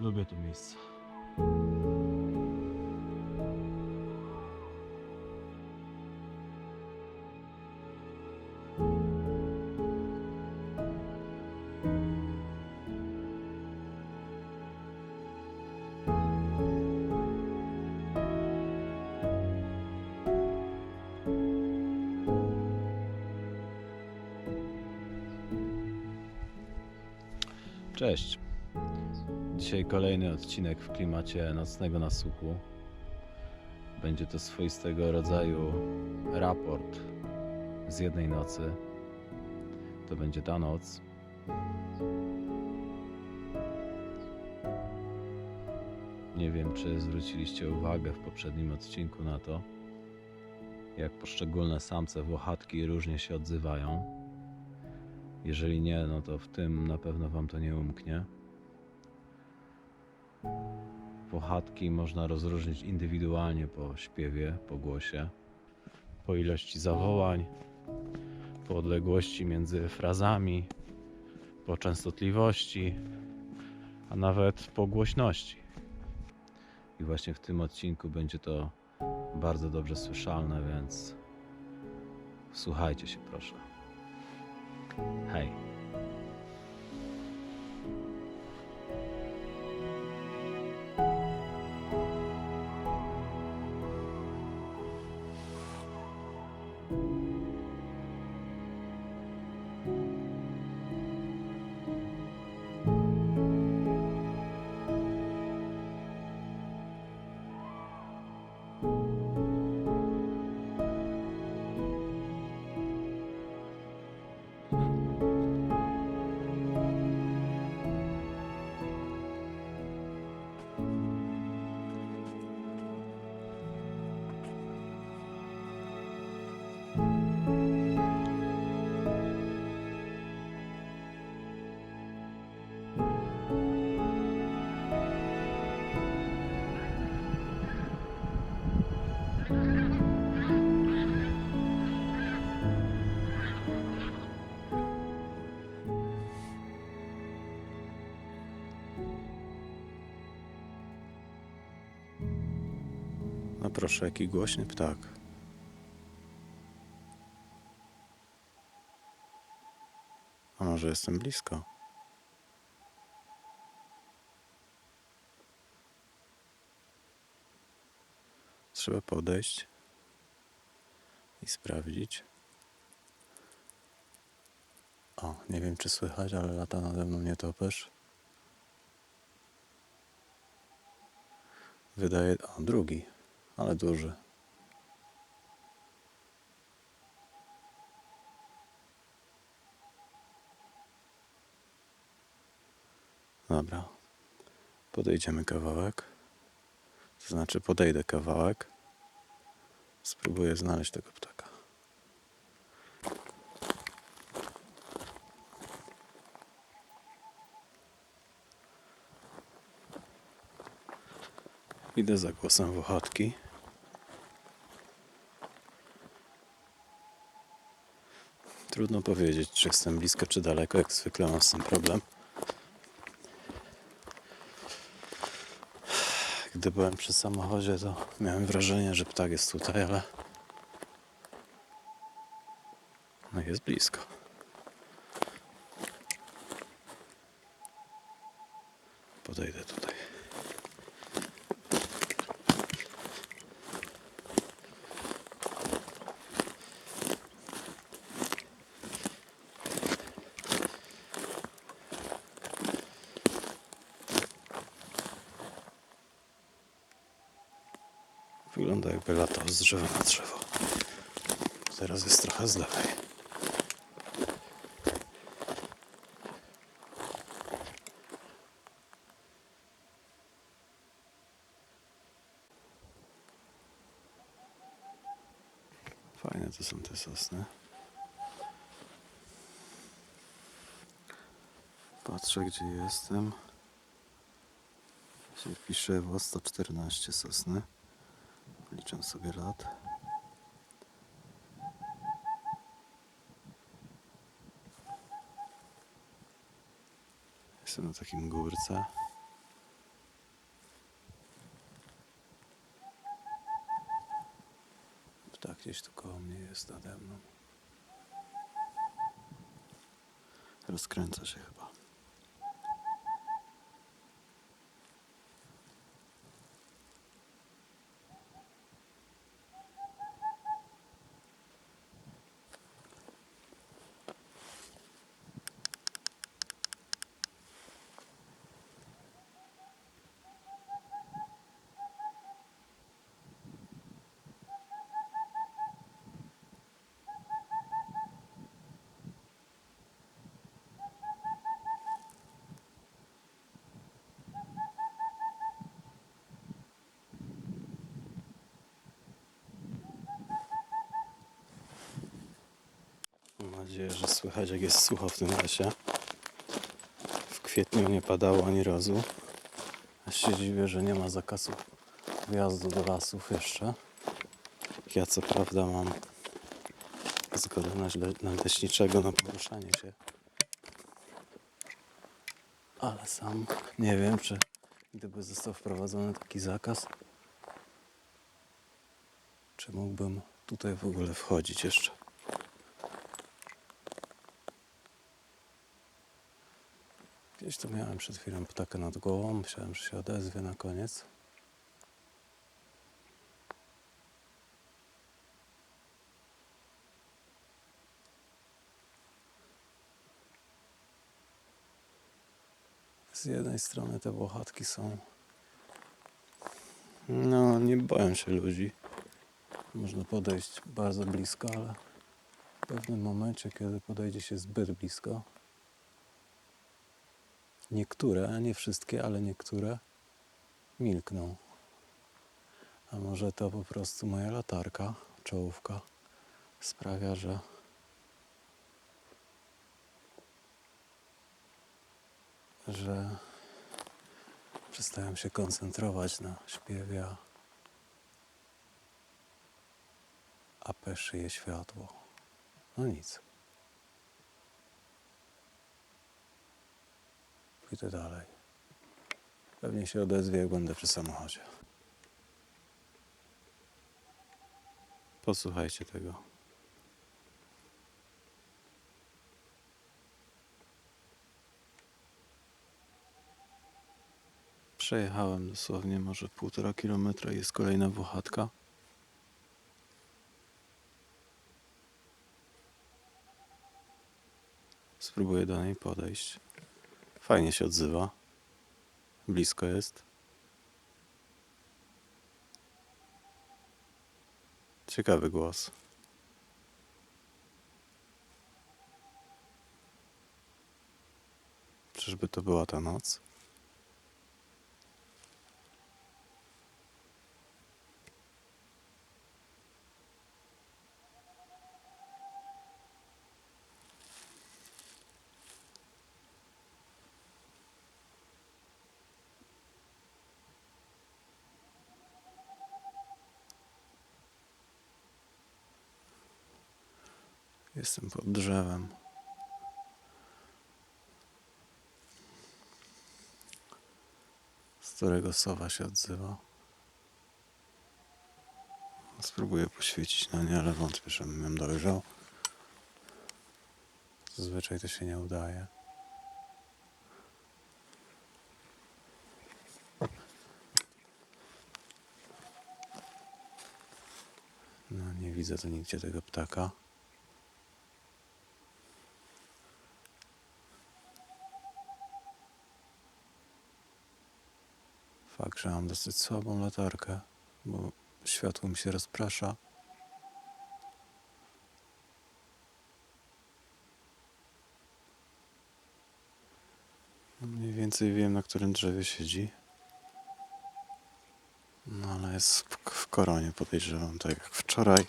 Lubię to miejsce. Cześć. Dzisiaj kolejny odcinek w klimacie nocnego nasłuchu. Będzie to swoistego rodzaju raport z jednej nocy. To będzie ta noc. Nie wiem, czy zwróciliście uwagę w poprzednim odcinku na to, jak poszczególne samce włochatki różnie się odzywają. Jeżeli nie, no to w tym na pewno Wam to nie umknie. Włochatki można rozróżnić indywidualnie po śpiewie, po głosie, po ilości zawołań, po odległości między frazami, po częstotliwości, a nawet po głośności. I właśnie w tym odcinku będzie to bardzo dobrze słyszalne, więc słuchajcie się proszę. Hej. Proszę, jaki głośny ptak. A może jestem blisko? Trzeba podejść i sprawdzić. O, nie wiem czy słychać, ale lata nade mną nietoperz. Wydaje. O, drugi, ale duży. Dobra. Podejdziemy kawałek. To znaczy, podejdę kawałek. Spróbuję znaleźć tego ptaka. Idę za głosem włochatki. Trudno powiedzieć, czy jestem blisko, czy daleko. Jak zwykle mam z tym problem. Gdy byłem przy samochodzie, to miałem wrażenie, że ptak jest tutaj, ale. No jest blisko. Podejdę tutaj. Wygląda jakby latał z drzewa na drzewo. Teraz jest trochę z lewej. Fajne to są te sosny. Patrzę gdzie jestem. Się pisze w 114 sosny. Liczę sobie lat. Jestem na takim górce. Ptak gdzieś tu koło mnie jest nade mną. Rozkręca się chyba. Nadzieję, że słychać jak jest sucho w tym lesie. W kwietniu nie padało ani razu. A się dziwię, że nie ma zakazu wjazdu do lasów jeszcze. Ja co prawda mam zgodę naśle- nadleśniczego na poruszanie się. Ale sam nie wiem, czy gdyby został wprowadzony taki zakaz, czy mógłbym tutaj w ogóle wchodzić jeszcze. Gdzieś tu miałem przed chwilą ptakę nad głową. Myślałem, że się odezwie na koniec. Z jednej strony te włochatki są. No, nie boją się ludzi. Można podejść bardzo blisko, ale w pewnym momencie, kiedy podejdzie się zbyt blisko, Niektóre, nie wszystkie, ale niektóre milkną. A może to po prostu moja latarka, czołówka sprawia, że że przestałem się koncentrować na śpiewie, a- peszyje światło. No nic. Pójdę dalej. Pewnie się odezwie, jak będę przy samochodzie. Posłuchajcie tego. Przejechałem dosłownie może półtora kilometra i jest kolejna włochatka. Spróbuję do niej podejść. Fajnie się odzywa. Blisko jest. Ciekawy głos. Czyżby to była ta noc? Jestem pod drzewem. Z którego sowa się odzywa. Spróbuję poświecić na nie, ale wątpię, żebym ją dojrzał. Zazwyczaj to się nie udaje. No, nie widzę tu nigdzie tego ptaka. Fakt, że mam dosyć słabą latarkę, bo światło mi się rozprasza. No Mniej więcej wiem, na którym drzewie siedzi. No ale jest w, koronie, podejrzewam, tak jak wczoraj.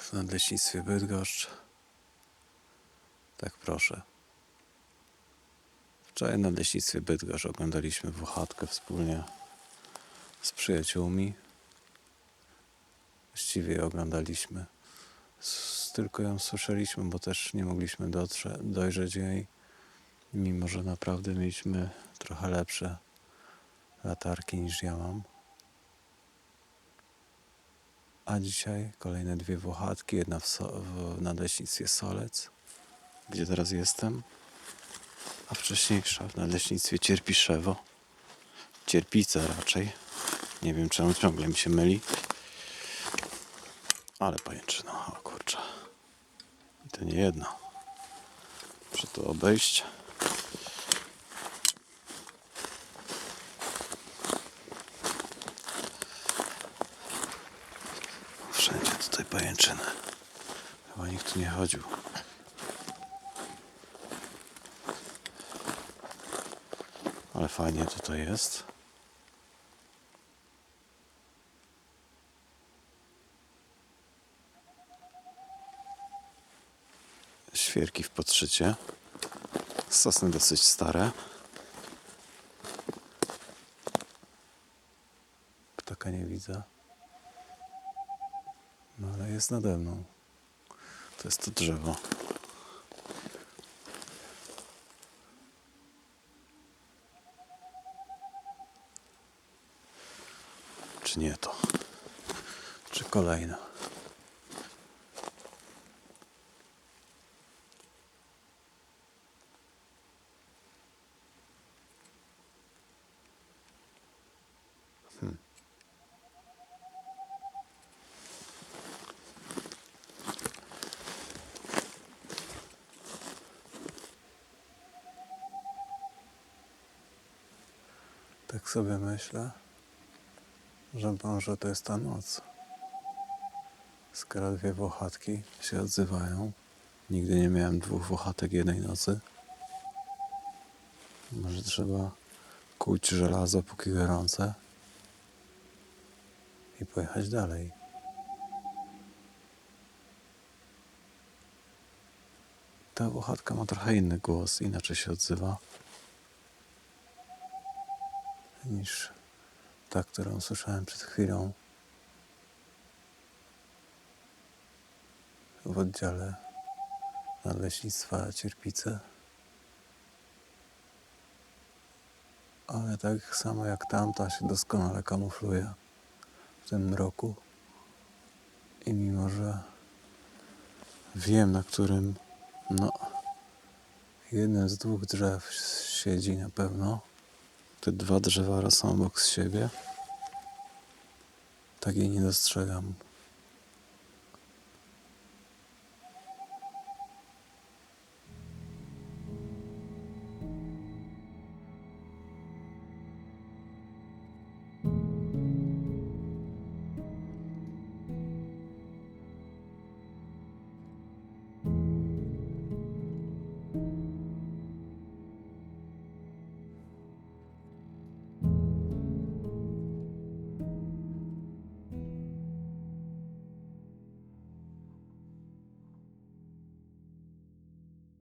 W nadleśnictwie Bydgoszcz. Tak proszę. Wczoraj na leśnictwie Bydgoszcz oglądaliśmy Włochatkę wspólnie z przyjaciółmi. Właściwie oglądaliśmy. Tylko ją słyszeliśmy, bo też nie mogliśmy dotrze- dojrzeć jej, mimo że naprawdę mieliśmy trochę lepsze latarki niż ja mam. A dzisiaj kolejne dwie włochatki, jedna w, so, w nadleśnictwie Solec, gdzie teraz jestem, a wcześniejsza w nadleśnictwie Cierpiszewo. Cierpice raczej. Nie wiem czemu ciągle mi się myli. Ale pajęczyna, o kurczę. I to nie jedna. Muszę tu obejść. Wszędzie tutaj pajęczyny. Chyba nikt tu nie chodził. Ale fajnie tutaj jest. Świerki w podszycie. Sosny dosyć stare. Ptaka nie widzę. No ale jest nade mną. To jest to drzewo. Nie to? Czy kolejna? Tak sobie myślę, że to jest ta noc. Skoro dwie włochatki się odzywają. Nigdy nie miałem dwóch włochatek jednej nocy. Może trzeba kuć żelazo póki gorące i pojechać dalej. Ta włochatka ma trochę inny głos, inaczej się odzywa. niż ta, którą słyszałem przed chwilą w oddziale nadleśnictwa Cierpice. Ale tak samo jak tamta się doskonale kamufluje w tym roku. I mimo, że wiem, na którym, no, jednym z dwóch drzew siedzi na pewno, te dwa drzewa rosną obok siebie. Tak jej nie dostrzegam.